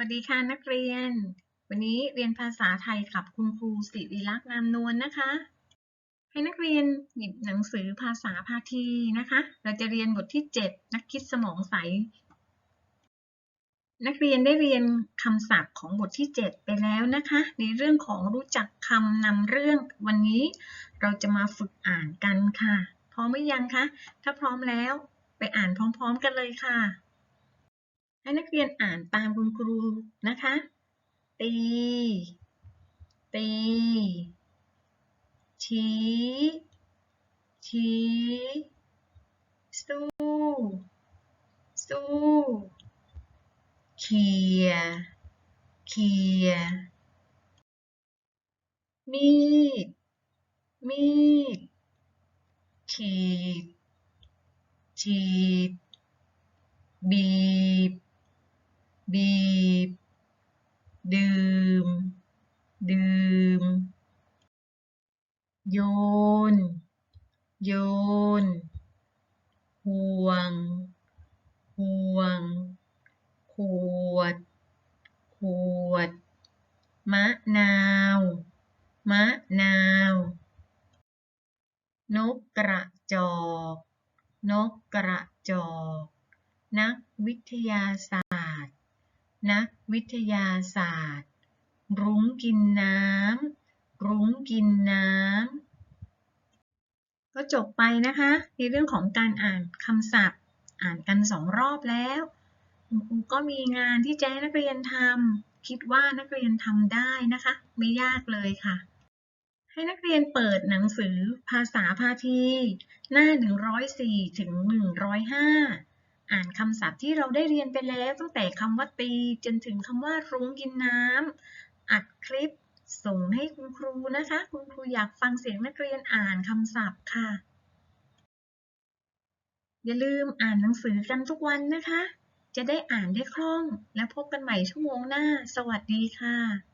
วัสดีค่ะนักเรียน วันนี้เรียนภาษาไทยกับคุณครูสิริลักษณ์นามนวลนะคะ ให้นักเรียนหยิบหนังสือภาษาพาทีนะคะ เราจะเรียนบทที่ 7 นักคิดสมองใส นักเรียนได้เรียนคำศัพท์ของบทที่ 7 ไปแล้วนะคะ ในเรื่องของรู้จักคำนำเรื่อง วันนี้เราจะมาฝึกอ่านกันค่ะ พร้อมหรือยังคะ ถ้าพร้อมแล้วไปอ่านพร้อม ๆ กันเลยค่ะ ให้นักเรียนอ่านตามคุณครูนะคะ ตี ตี ชี้ ชี้ สู้ สู้เขียเขีย มีด มีดขีด ฉีด บีบ บีบ ดื่ม ดื่ม โยน โยน ห่วง ห่วง ขวด ขวด มะนาว มะนาว นกกระจอก นกกระจอก นักวิทยาศาสตร์ นักวิทยาศาสตร์ รุ้งกินน้ำ รุ้งกินน้ำ ก็จบไปนะคะ ในเรื่องของการอ่านคำศัพท์ อ่านกันสองรอบแล้วคุณครูก็มีงานที่จะให้นักเรียนทำคิดว่านักเรียนทำได้นะคะ ไม่ยากเลยค่ะ ให้นักเรียนเปิดหนังสือภาษาพาที หน้า 104ถึง105 อ่านคำศัพท์ที่เราได้เรียนไปแล้วตั้งแต่คำว่าตีจนถึงคำว่ารุ้งกินน้ำอัดคลิปส่งให้คุณครูนะคะ คุณครูอยากฟังเสียงนักเรียนอ่านคำศัพท์ค่ะ อย่าลืมอ่านหนังสือกันทุกวันนะคะ จะได้อ่านได้คล่อง และพบกันใหม่ชั่วโมงหน้า สวัสดีค่ะ